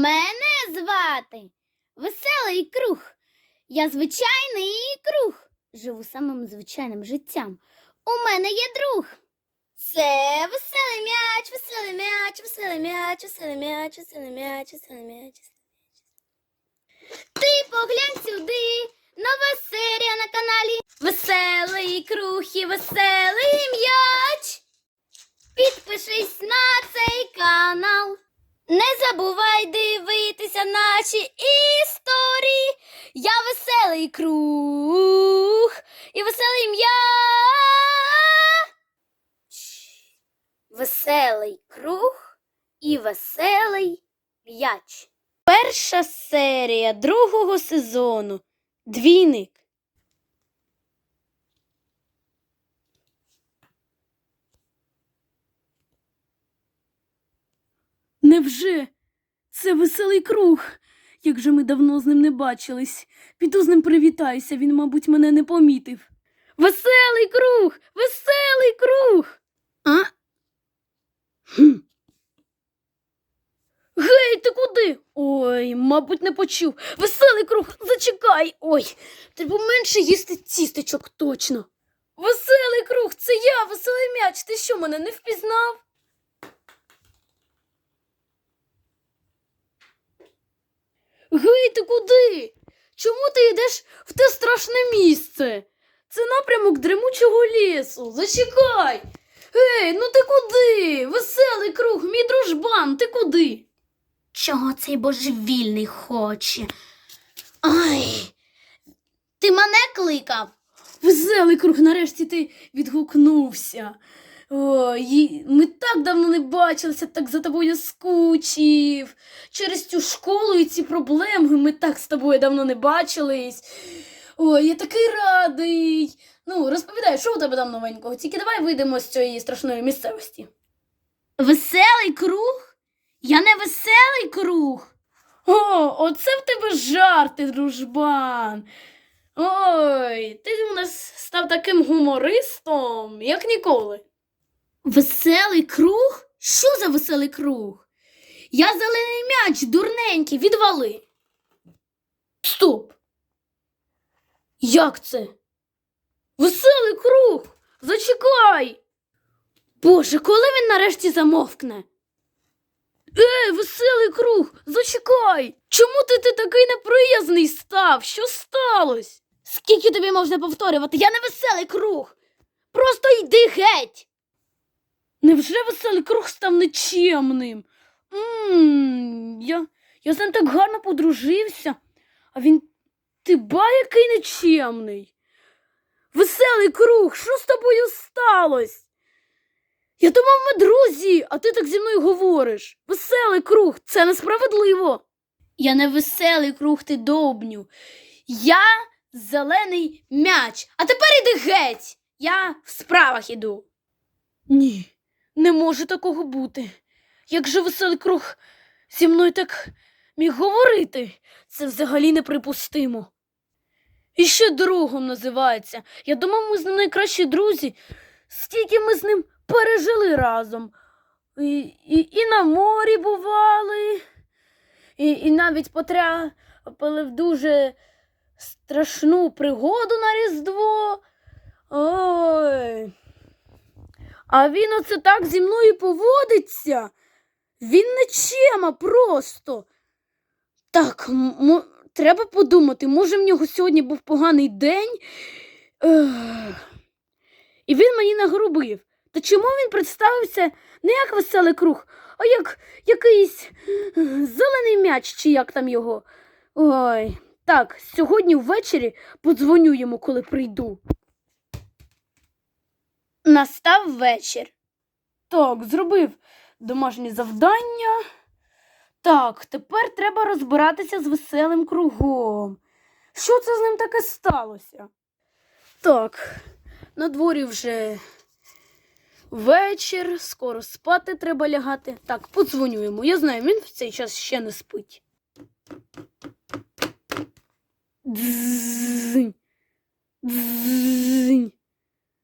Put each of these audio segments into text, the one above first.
Мене звати Веселий Круг. Я звичайний круг. Живу самим звичайним життям. У мене є друг. Це веселий м'яч, веселий м'яч, веселий м'яч, веселий м'яч, веселий м'яч, веселий м'яч. Ти поглянь сюди, нова серія на каналі. Веселий круг і веселий м'яч. Підпишись на цей канал. Не забувай дивитися наші історії. Я веселий круг і веселий м'яч. Веселий круг і веселий м'яч. Перша серія другого сезону. Двійник. Невже? Це веселий круг. Як же ми давно з ним не бачились. Піду з ним привітаюся, він, мабуть, мене не помітив. Веселий круг! Веселий круг! А? Хм. Гей, ти куди? Ой, мабуть, не почув. Веселий круг, зачекай. Ой, треба менше їсти тістечок точно. Веселий круг, це я, веселий м'яч. Ти що, мене не впізнав? Гей, ти куди? Чому ти йдеш в те страшне місце? Це напрямок дремучого лісу. Зачекай. Гей, ну ти куди? Веселий круг, мій дружбан, ти куди? Чого цей божевільний хоче? Ай, ти мене кликав? Веселий круг, нарешті ти відгукнувся. Ой, ми так давно не бачилися, так за тобою скучив. Через цю школу і ці проблеми ми так з тобою давно не бачились. Ой, я такий радий. Ну, розповідай, що у тебе там новенького? Тільки давай вийдемо з цієї страшної місцевості. Веселий круг? Я не веселий круг. О, оце в тебе жарти, дружбан. Ой, ти у нас став таким гумористом, як ніколи. Веселий круг? Що за веселий круг? Я зелений м'яч, дурненький, відвали. Стоп. Як це? Веселий круг. Зачекай. Боже, коли він нарешті замовкне? Ей, веселий круг, зачекай. Чому ти, ти такий неприязний став? Що сталося? Скільки тобі можна повторювати? Я не веселий круг. Просто йди геть. Невже веселий круг став нечемним? Я, я з ним так гарно подружився, а він ти ба який нечемний. Веселий круг, що з тобою сталося? Я думав, ми друзі, а ти так зі мною говориш. Веселий круг, це несправедливо. Я не веселий круг, ти довбню. Я зелений м'яч. А тепер іди геть. Я в справах іду. Ні, не може такого бути. Як же веселий круг зі мною так міг говорити? Це взагалі неприпустимо. І ще другом називається. Я думав, ми з ним найкращі друзі. Скільки ми з ним пережили разом. І, і, і на морі бували, і, і навіть потрапили в дуже страшну пригоду на Різдво. Ой. А він оце так зі мною поводиться. Він нечема просто. Так, треба подумати, може в нього сьогодні був поганий день. Ех. І він мені нагрубив. Та чому він представився не як веселий круг, а як якийсь зелений м'яч, чи як там його. Ой, так, сьогодні ввечері подзвоню йому, коли прийду. Настав вечір. Так, зробив домашнє завдання. Так, тепер треба розбиратися з веселим кругом. Що це з ним таке сталося? Так, на дворі вже вечір, скоро спати треба лягати. Так, подзвоню йому. Я знаю, він в цей час ще не спить. Дзинь.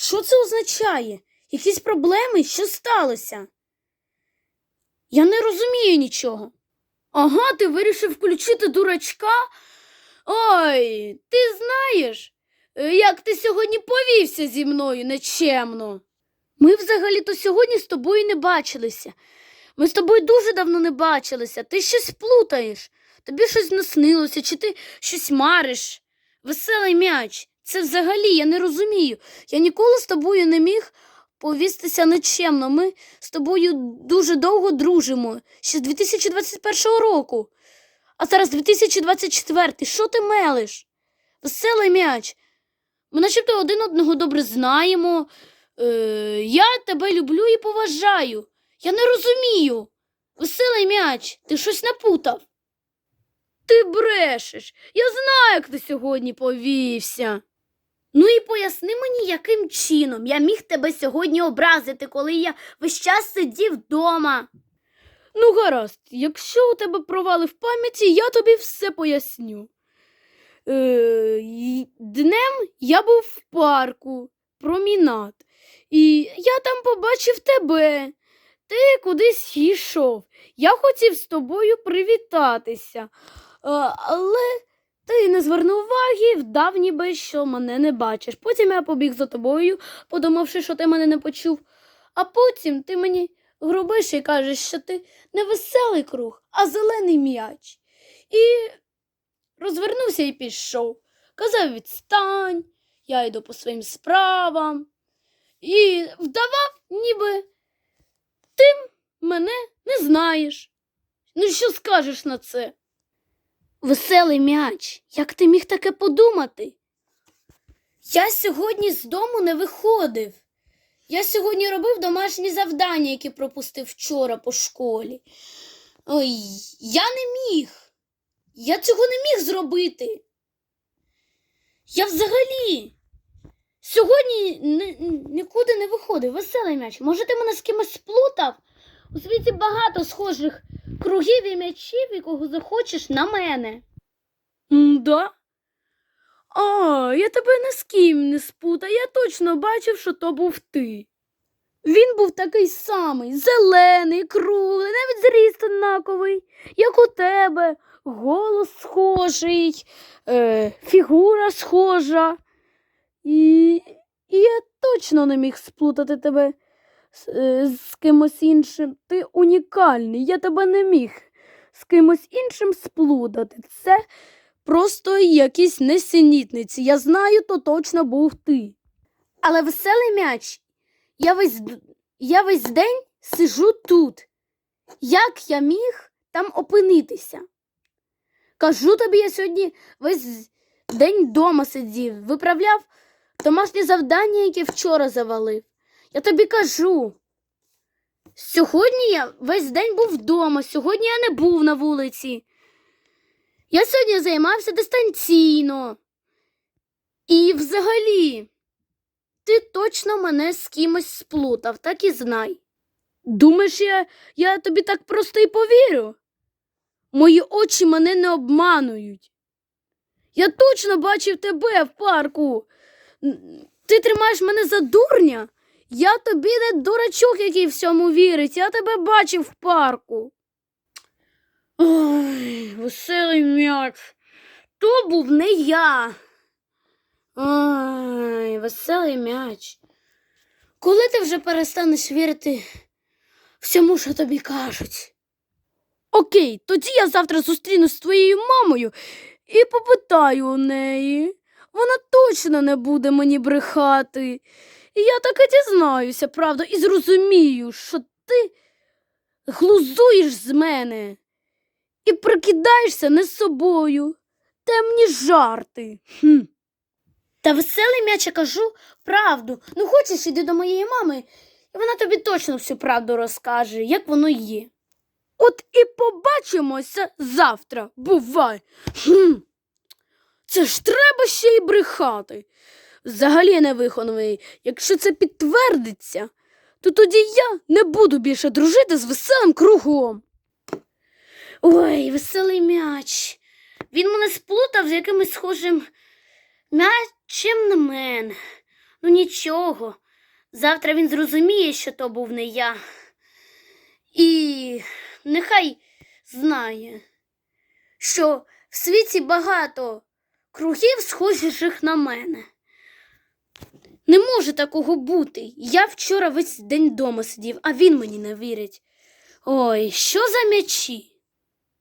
що це означає? Якісь проблеми? Що сталося? Я не розумію нічого. Ага, ти вирішив включити дурачка? Ой, ти знаєш, е, як ти сьогодні повівся зі мною нечемно. Ми взагалі-то сьогодні з тобою не бачилися. Ми з тобою дуже давно не бачилися. Ти щось плутаєш. Тобі щось наснилося, чи ти щось мариш. Веселий м'яч. Це взагалі я не розумію. Я ніколи з тобою не міг повістися нечемно. Ми з тобою дуже довго дружимо, ще з 2021 року. А зараз 2024. Що ти мелиш? Веселий м'яч. Ми начебто один одного добре знаємо. Е, я тебе люблю і поважаю. Я не розумію. Веселий м'яч, ти щось напутав. Ти брешеш. Я знаю, як ти сьогодні повівся. Ну і поясни мені, яким чином я міг тебе сьогодні образити, коли я весь час сидів вдома. Ну, гаразд, якщо у тебе провали в пам'яті, я тобі все поясню. Е, днем я був в парку, промінат, і я там побачив тебе. Ти кудись йшов. Я хотів з тобою привітатися, але ти не звернув уваги, вдав ніби, що мене не бачиш. Потім я побіг за тобою, подумавши, що ти мене не почув. А потім ти мені грубиш і кажеш, що ти не веселий круг, а зелений м'яч. І розвернувся і пішов. Казав, відстань, я йду по своїм справам. І вдавав, ніби ти мене не знаєш. Ну, що скажеш на це? Веселий м'яч, як ти міг таке подумати? Я сьогодні з дому не виходив. Я сьогодні робив домашні завдання, які пропустив вчора по школі. Ой, я не міг. Я цього не міг зробити. Я взагалі сьогодні ні- нікуди не виходив. Веселий м'яч. Може, ти мене з кимось сплутав? У світі багато схожих кругів і м'ячів, якого захочеш на мене. Да? А, я тебе ні з ким не спутав. Я точно бачив, що то був ти. Він був такий самий, зелений, круглий, навіть зріст однаковий, як у тебе, голос схожий, е, фігура схожа. І, і я точно не міг сплутати тебе з, е, з кимось іншим. Ти унікальний, я тебе не міг з кимось іншим сплутати. Це просто якісь несенітниці. Я знаю, то точно був ти. Але веселий м'яч, я весь, я весь день сижу тут. Як я міг там опинитися? Кажу тобі, я сьогодні весь день вдома сидів, виправляв домашні завдання, які вчора завалив. Я тобі кажу. Сьогодні я весь день був вдома, сьогодні я не був на вулиці. Я сьогодні займався дистанційно. І взагалі, ти точно мене з кимось сплутав, так і знай. Думаєш, я, я тобі так просто і повірю? Мої очі мене не обманують. Я точно бачив тебе в парку. Ти тримаєш мене за дурня? Я тобі не дурачок, який всьому вірить. Я тебе бачив в парку. Ой, веселий м'яч. То був не я. Ой, веселий м'яч. Коли ти вже перестанеш вірити всьому, що тобі кажуть? Окей, тоді я завтра зустрінусь з твоєю мамою і попитаю у неї. Вона точно не буде мені брехати. Я так і дізнаюся, правда, і зрозумію, що ти глузуєш з мене і прикидаєшся не з собою. Темні жарти. Хм. Та веселий м'яча кажу правду. Ну хочеш, іди до моєї мами, і вона тобі точно всю правду розкаже, як воно є. От і побачимося завтра, бувай. Хм. Це ж треба ще й брехати. Взагалі не вихований. Якщо це підтвердиться, то тоді я не буду більше дружити з веселим кругом. Ой, веселий м'яч. Він мене сплутав з якимось схожим м'ячем на мене. Ну нічого. Завтра він зрозуміє, що то був не я. І нехай знає, що в світі багато кругів, схожих на мене. Не може такого бути. Я вчора весь день вдома сидів, а він мені не вірить. Ой, що за м'ячі?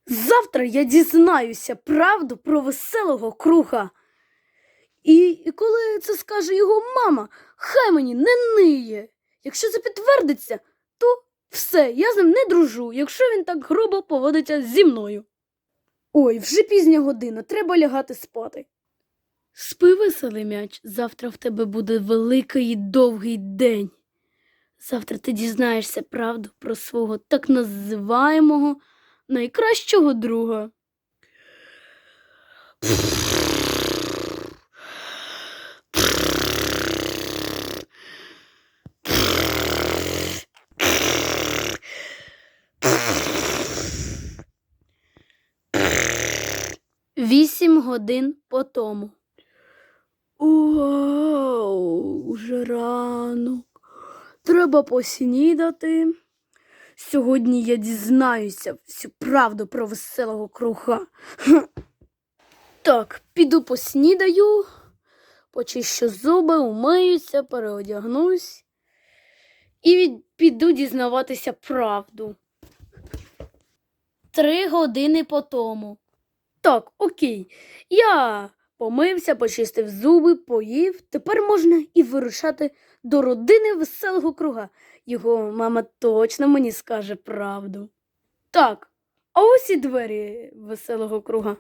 Завтра я дізнаюся правду про веселого круга. І, і коли це скаже його мама, хай мені не ниє. Якщо це підтвердиться, то все, я з ним не дружу, якщо він так грубо поводиться зі мною. Ой, вже пізня година, треба лягати спати. Спи, веселий м'яч, завтра в тебе буде великий і довгий день. Завтра ти дізнаєшся правду про свого так називаємого найкращого друга. Вісім годин по тому. Вау, уже ранок. Треба поснідати. Сьогодні я дізнаюся всю правду про веселого круга. Так, піду поснідаю, почищу зуби, умиюся, переодягнусь і від... піду дізнаватися правду. Три години по тому. Так, окей. Я помився, почистив зуби, поїв. Тепер можна і вирушати до родини веселого круга. Його мама точно мені скаже правду. Так, а ось і двері веселого круга.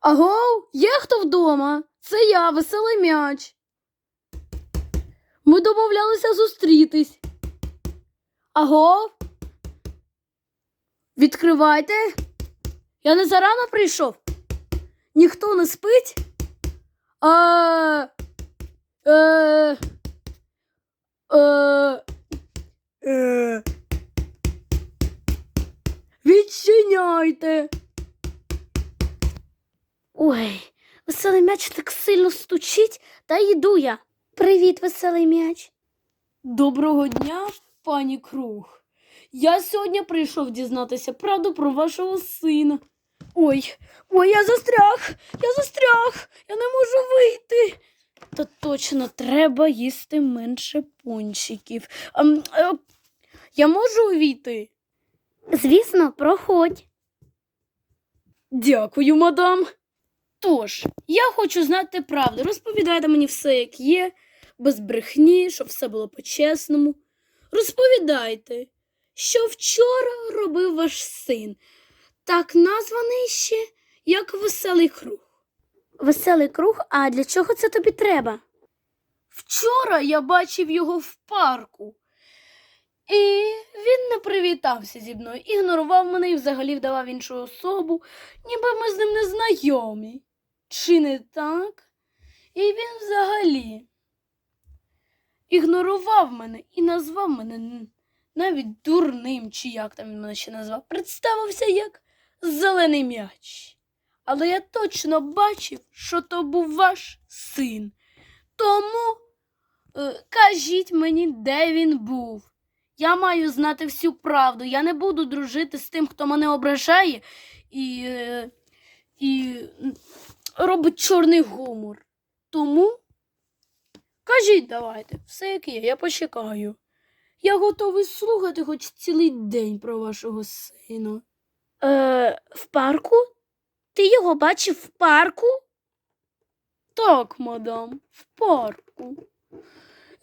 Аго, є хто вдома? Це я, веселий м'яч. Ми домовлялися зустрітись. Аго? Відкривайте. Я не зарано прийшов. Ніхто не спить. А... Е... Е... Е... Відчиняйте. Ой, веселий м'яч так сильно стучить, та йду я. Привіт, веселий м'яч. Доброго дня, пані Круг. Я сьогодні прийшов дізнатися правду про вашого сина. Ой, ой, я застряг, я застряг, я не можу вийти. Та точно треба їсти менше пончиків. А, м, е, я можу увійти? Звісно, проходь. Дякую, мадам. Тож, я хочу знати правду. Розповідайте мені все, як є, без брехні, щоб все було по-чесному. Розповідайте, що вчора робив ваш син, так названий ще як веселий круг. Веселий круг, а для чого це тобі треба? Вчора я бачив його в парку. І він не привітався зі мною, ігнорував мене і взагалі вдавав іншу особу, ніби ми з ним не знайомі. Чи не так? І він взагалі ігнорував мене і назвав мене навіть дурним, чи як там він мене ще назвав. Представився як зелений м'яч. Але я точно бачив, що то був ваш син. Тому е, кажіть мені, де він був. Я маю знати всю правду. Я не буду дружити з тим, хто мене ображає і, е, і робить чорний гумор. Тому кажіть давайте, все як є, я почекаю. Я готовий слухати хоч цілий день про вашого сина. Е, в парку? Ти його бачив в парку? Так, мадам, в парку.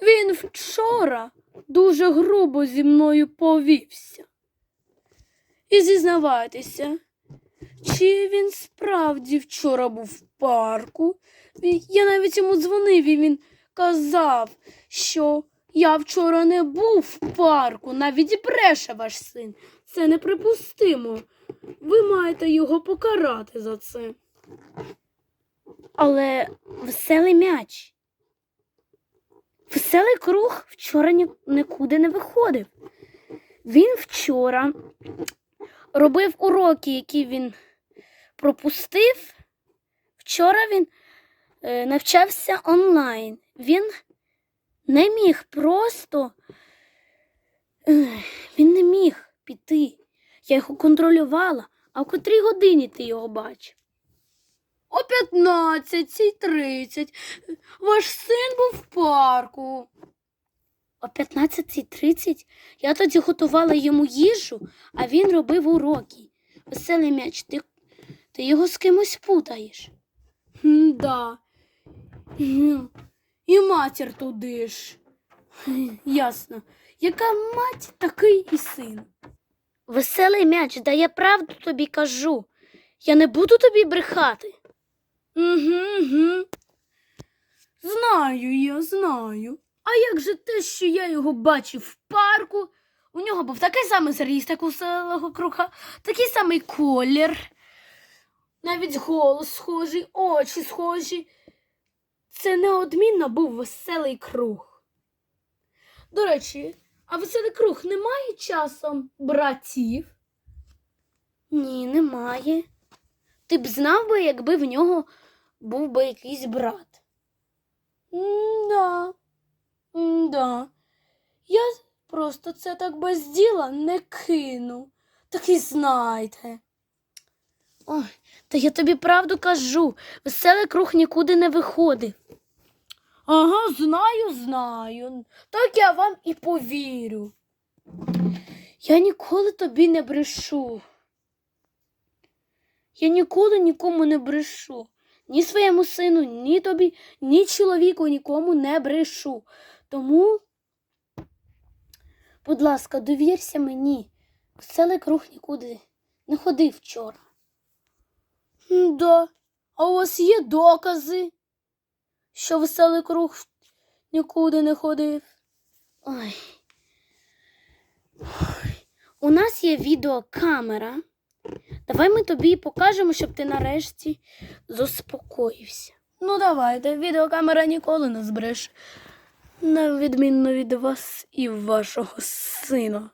Він вчора дуже грубо зі мною повівся. І зізнавайтеся, чи він справді вчора був в парку? Я навіть йому дзвонив, і він казав, що Я вчора не був в парку, навіть бреше ваш син. Це неприпустимо. Ви маєте його покарати за це. Але веселий м'яч. Веселий круг вчора ні- нікуди не виходив. Він вчора робив уроки, які він пропустив. Вчора він е, навчався онлайн. Він не міг просто. Він не міг піти. Я його контролювала. А в котрій годині ти його бачив? О 15.30. Ваш син був в парку. О 15.30 я тоді готувала йому їжу, а він робив уроки. Веселий м'яч, ти, ти його з кимось путаєш. Да. І матір туди ж. Ясно. Яка мать, такий і син. Веселий м'яч, да я правду тобі кажу. Я не буду тобі брехати. Угу, угу. Знаю я, знаю. А як же те, що я його бачив в парку? У нього був такий самий зріст, як у селого круга, такий самий колір. Навіть голос схожий, очі схожі. Це неодмінно був веселий круг. До речі, а веселий круг не має часом братів? Ні, немає. Ти б знав би, якби в нього був би якийсь брат. Да. Да. Я просто це так без діла не кину. Так і знайте. Ой, та я тобі правду кажу, веселий круг нікуди не виходив. Ага, знаю, знаю. Так я вам і повірю. Я ніколи тобі не брешу. Я ніколи нікому не брешу. Ні своєму сину, ні тобі, ні чоловіку нікому не брешу. Тому, будь ласка, довірся мені. Веселий круг нікуди не ходив вчора. Да, а у вас є докази, що веселий круг нікуди не ходив. Ой. Ой. У нас є відеокамера. Давай ми тобі покажемо, щоб ти нарешті заспокоївся. Ну, давайте, відеокамера ніколи не збереш. На відмінно від вас і вашого сина.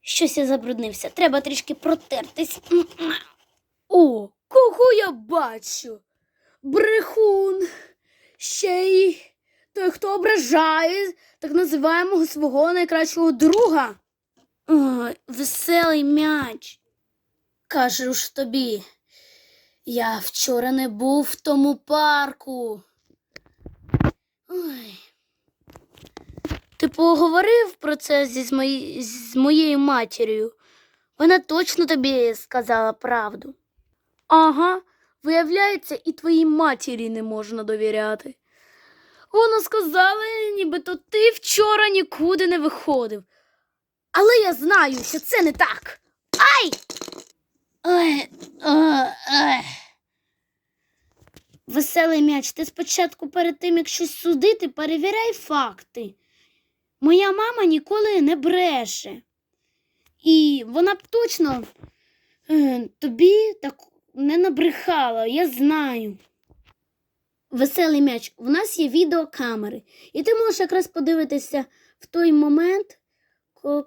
Щось я забруднився. Треба трішки протертись. О, кого я бачу? Брехун. Ще й той, хто ображає так називаємого свого найкращого друга. Ой, веселий м'яч. Кажу ж тобі, я вчора не був в тому парку. Ой. Ти поговорив про це зі мої... з моєю матір'ю. Вона точно тобі сказала правду. Ага, виявляється, і твоїй матері не можна довіряти. Вона сказала, нібито ти вчора нікуди не виходив. Але я знаю, що це не так. Ай! Ой, ой, ой. Веселий м'яч, ти спочатку перед тим, як щось судити, перевіряй факти. Моя мама ніколи не бреше. І вона б точно е, тобі так не набрехала, я знаю. Веселий м'яч, у нас є відеокамери, і ти можеш якраз подивитися в той момент,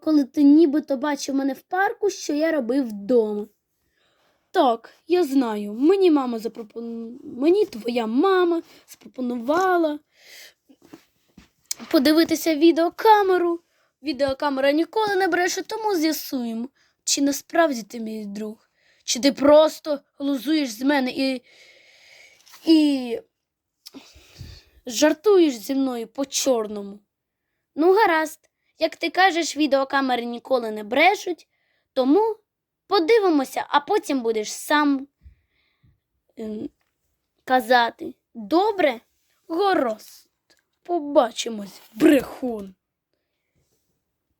коли ти нібито бачив мене в парку, що я робив вдома. Так, я знаю. Мені мама запропон... Мені твоя мама запропонувала подивитися відеокамеру. Відеокамера ніколи не бреше, тому з'ясуємо, чи насправді ти мій друг, чи ти просто глузуєш з мене і, і жартуєш зі мною по-чорному. Ну, гаразд, як ти кажеш, відеокамери ніколи не брешуть, тому подивимося, а потім будеш сам ем, казати. Добре? Гаразд. Побачимось, брехун.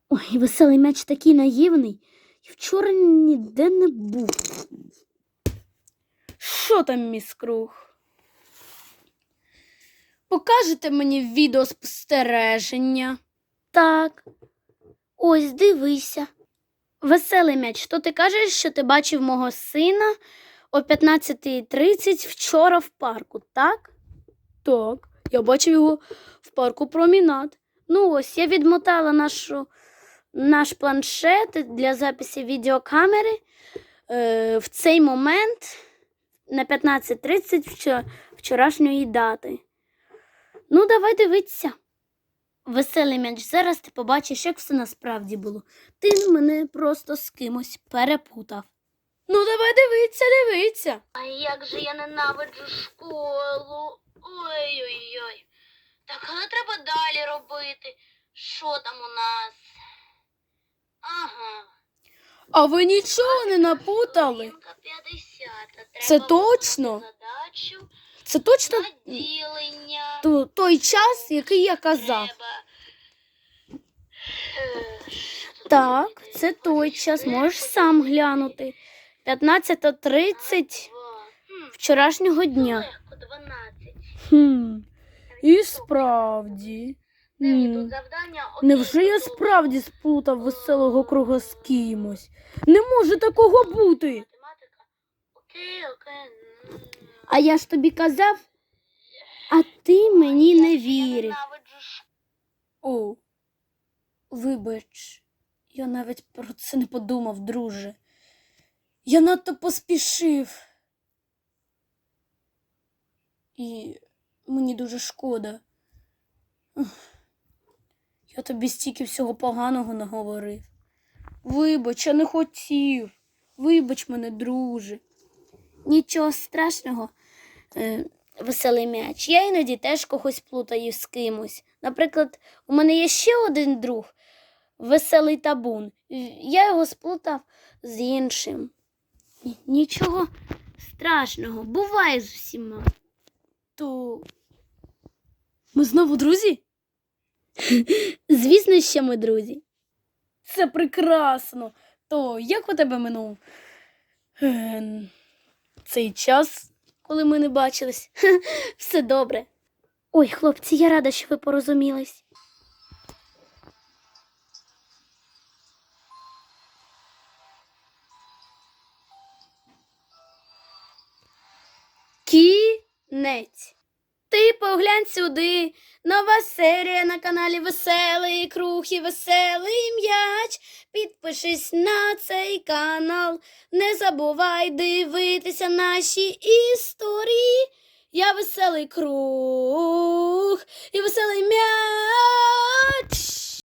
Ой, веселий м'яч такий наївний. І вчора ніде не був. Що там, міс круг? покажете мені відеоспостереження? Так. Ось дивися. Веселий м'яч, то ти кажеш, що ти бачив мого сина о 15.30 вчора в парку, так? Так, я бачив його в парку промінад. Ну ось, я відмотала нашу, наш планшет для запису відеокамери е, в цей момент на 15.30 вчорашньої дати. Ну, давай дивитися. Веселий м'яч, зараз ти побачиш, як все насправді було. Ти мене просто з кимось перепутав. Ну, давай дивіться, дивіться. А як же я ненавиджу школу. Ой-ой-ой. Так, але треба далі робити. Що там у нас? Ага. А ви нічого не напутали? Це точно? Це точно той час, який я казав. Е, Так, це той час, можеш сам глянути. 15.30 два. Вчорашнього дня. Хм, і справді. Тут завдання окей, Невже я справді сплутав веселого круга з кимось? Не може такого бути. Математика. Окей, окей. м. А я ж тобі казав, а ти мені не е, вірив. вірив. Ненавиджу ш- О, вибач, я навіть про це не подумав, друже. Я надто поспішив. І мені дуже шкода. Ух, Я тобі стільки всього поганого наговорив. Вибач, я не хотів. Вибач мене, друже. Нічого страшного, е, веселий м'яч. Я іноді теж когось плутаю з кимось. Наприклад, у мене є ще один друг, веселий табун. Я його сплутав з іншим. Нічого страшного, буває з усіма. То ми знову друзі? Звісно, що ми друзі. Це прекрасно. То як у тебе минув е, цей час, коли ми не бачились? Все добре. Ой, хлопці, я рада, що ви порозумілись. Кінець. Ти поглянь сюди. Нова серія на каналі Веселий Круг і Веселий М'яч. Підпишись на цей канал. Не забувай дивитися наші історії. Я веселий круг і веселий м'яч.